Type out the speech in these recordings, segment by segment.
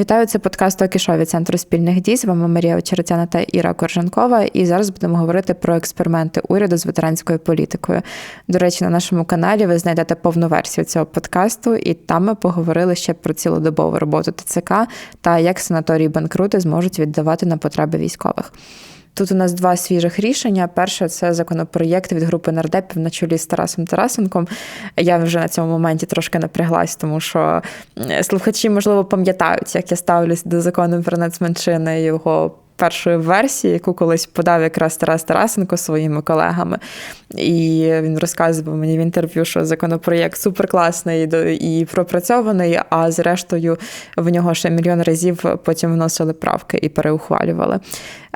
Вітаю, це подкаст «Окішо» від центру спільних дій. З вами Марія Очеретяна та Іра Коржанкова. І зараз будемо говорити про експерименти уряду з ветеранською політикою. До речі, на нашому каналі ви знайдете повну версію цього подкасту, і там ми поговорили ще про цілодобову роботу ТЦК та як санаторії банкрути зможуть віддавати на потреби військових. Тут у нас два свіжих рішення. Перше це законопроєкт від групи нардепів на чолі з Тарасом Тарасенком. Я вже на цьому моменті трошки напряглась, тому що слухачі, можливо, пам'ятають, як я ставлюсь до закону про нацменшини його першої версії, яку колись подав якраз Тарас Тарасенко своїми колегами. І він розказував мені в інтерв'ю, що законопроєкт суперкласний і пропрацьований, а зрештою в нього ще мільйон разів потім вносили правки і переухвалювали.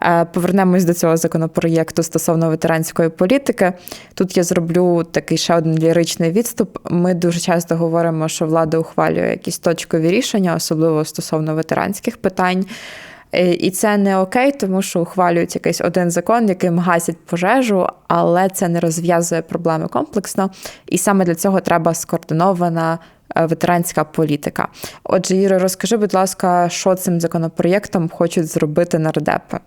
Е, повернемось до цього законопроєкту стосовно ветеранської політики. Тут я зроблю такий ще один ліричний відступ. Ми дуже часто говоримо, що влада ухвалює якісь точкові рішення, особливо стосовно ветеранських питань. Е, і це не окей, тому що ухвалюють якийсь один закон, яким гасять пожежу, але це не розв'язує проблеми комплексно. І саме для цього треба скоординована. Е, ветеранська політика. Отже, Іро, розкажи, будь ласка, що цим законопроєктом хочуть зробити нардепи?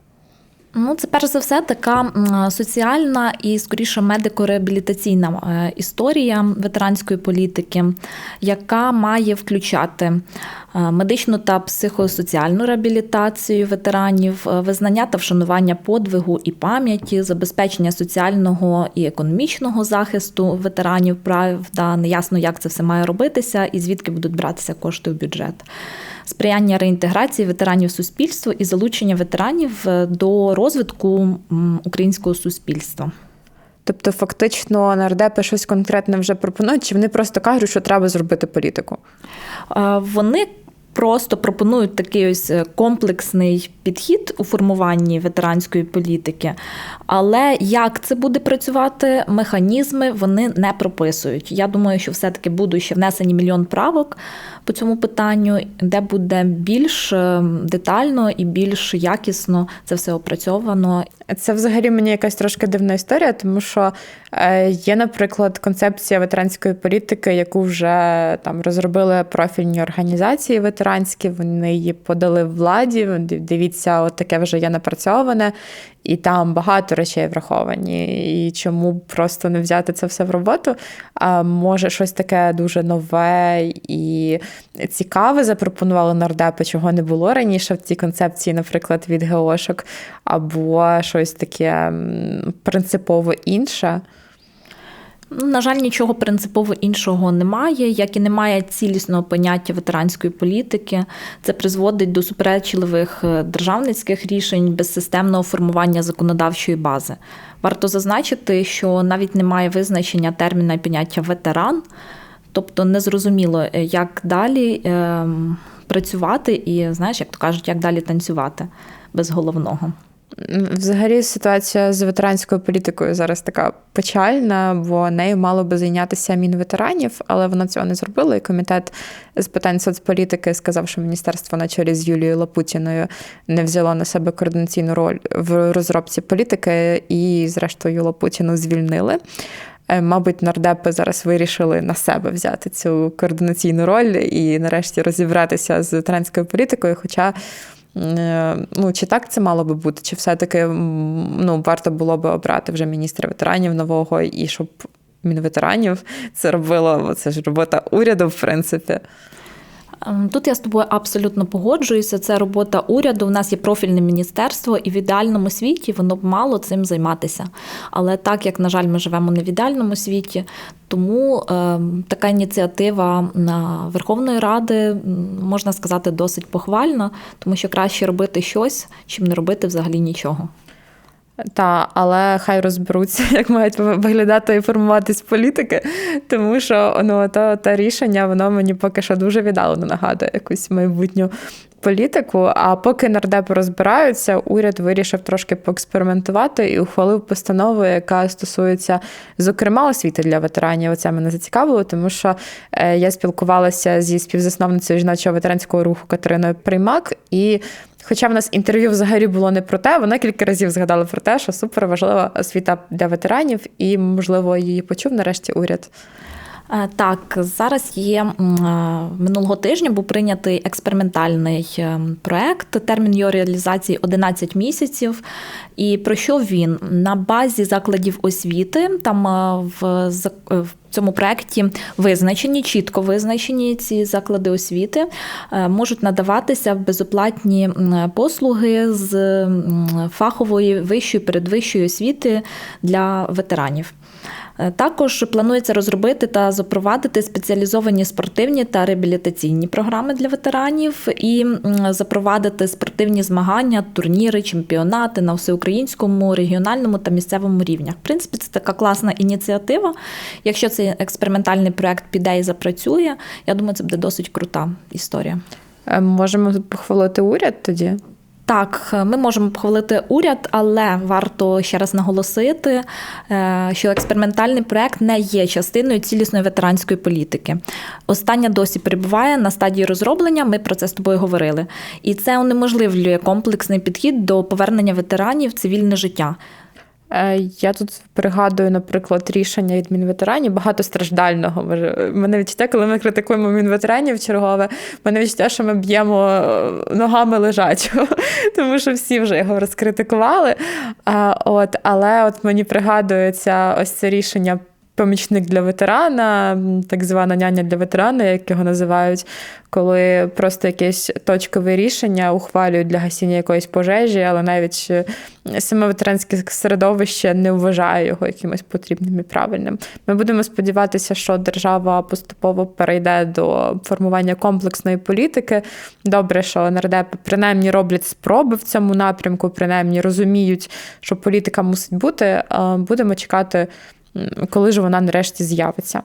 Ну, це перш за все така соціальна і скоріше медико-реабілітаційна е, історія ветеранської політики, яка має включати медичну та психосоціальну реабілітацію ветеранів, е, визнання та вшанування подвигу і пам'яті, забезпечення соціального і економічного захисту ветеранів. Правда, неясно, як це все має робитися і звідки будуть братися кошти в бюджет сприяння реінтеграції ветеранів суспільства і залучення ветеранів е, до розвитку українського суспільства. Тобто, фактично, нардепи щось конкретне вже пропонують, чи вони просто кажуть, що треба зробити політику? Е, вони просто пропонують такий ось е, комплексний підхід у формуванні ветеранської політики. Але як це буде працювати, механізми вони не прописують. Я думаю, що все-таки будуть ще внесені мільйон правок по цьому питанню, де буде більш е, детально і більш якісно це все опрацьовано. Це взагалі мені якась трошки дивна історія, тому що е, є, наприклад, концепція ветеранської політики, яку вже там розробили профільні організації ветеранські. Вони її подали владі. Дивіться, от таке вже є напрацьоване, і там багато речей враховані. І чому просто не взяти це все в роботу? А може щось таке дуже нове і цікаве запропонували нардепи, чого не було раніше в цій концепції, наприклад, від ГОшок, або щось таке принципово інше. Ну, на жаль, нічого принципово іншого немає, як і немає цілісного поняття ветеранської політики. Це призводить до суперечливих е, державницьких рішень безсистемного формування законодавчої бази. Варто зазначити, що навіть немає визначення терміна і поняття ветеран, тобто незрозуміло, е, як далі ем, працювати і, знаєш, як то кажуть, як далі танцювати без головного. Взагалі, ситуація з ветеранською політикою зараз така печальна, бо нею мало би зайнятися мінветеранів, але вона цього не зробила. І комітет з питань соцполітики сказав, що міністерство на чолі з Юлією Лапутіною не взяло на себе координаційну роль в розробці політики, і, зрештою, Лапутіну звільнили. Е, мабуть, нардепи зараз вирішили на себе взяти цю координаційну роль і, нарешті, розібратися з ветеранською політикою. Хоча ну, Чи так це мало би бути, чи все-таки ну, варто було би обрати вже міністра ветеранів нового, і щоб мінветеранів це робило, це ж робота уряду, в принципі. Ем, тут я з тобою абсолютно погоджуюся. Це робота уряду. У нас є профільне міністерство, і в ідеальному світі воно б мало цим займатися. Але так як, на жаль, ми живемо не в ідеальному світі, тому е, така ініціатива Верховної Ради можна сказати досить похвальна, тому що краще робити щось, чим не робити взагалі нічого. Та, але хай розберуться, як мають виглядати і формуватись політики, тому що ну, то, те рішення воно мені поки що дуже віддалено нагадує якусь майбутню політику. А поки нардепи розбираються, уряд вирішив трошки поекспериментувати і ухвалив постанову, яка стосується, зокрема, освіти для ветеранів. Оце мене зацікавило, тому що е, я спілкувалася зі співзасновницею жіночого ветеранського руху Катериною Приймак, і Хоча в нас інтерв'ю взагалі було не про те, вона кілька разів згадала про те, що супер важлива освіта для ветеранів, і, можливо, її почув нарешті уряд. Е, Так, зараз є е, минулого тижня був прийнятий експериментальний е, проект. Термін його реалізації 11 місяців. І про що він? На базі закладів освіти там в, в цьому проєкті визначені, чітко визначені ці заклади освіти, можуть надаватися безоплатні послуги з фахової вищої передвищої освіти для ветеранів. Е, Також планується розробити та запровадити спеціалізовані спортивні та реабілітаційні програми для ветеранів і запровадити спортивні змагання, турніри, чемпіонати на всеукраїнському, регіональному та місцевому рівнях. В принципі, це така класна ініціатива. Якщо цей експериментальний проект піде і запрацює, я думаю, це буде досить крута історія. Е, Можемо похвалити уряд тоді. Так, ми можемо похвалити уряд, але варто ще раз наголосити, е, що експериментальний проект не є частиною цілісної ветеранської політики. Остання досі перебуває на стадії розроблення. Ми про це з тобою говорили. І це унеможливлює комплексний підхід до повернення ветеранів в цивільне життя. Е, Я тут пригадую, наприклад, рішення від Мінветеранів багато страждального. мене відчуття, коли ми критикуємо Мінветеранів чергове, мене відчуття, що ми б'ємо е, ногами лежачого, тому що всі вже його розкритикували. От, але от мені пригадується ось це рішення. Помічник для ветерана, так звана няня для ветерана, як його називають, коли просто якесь точкове рішення ухвалюють для гасіння якоїсь пожежі, але навіть е, саме ветеранське середовище не вважає його якимось потрібним і правильним. Ми будемо сподіватися, що держава поступово перейде до формування комплексної політики. Добре, що нардепи принаймні роблять спроби в цьому напрямку, принаймні розуміють, що політика мусить бути. Будемо чекати, коли ж вона нарешті з'явиться.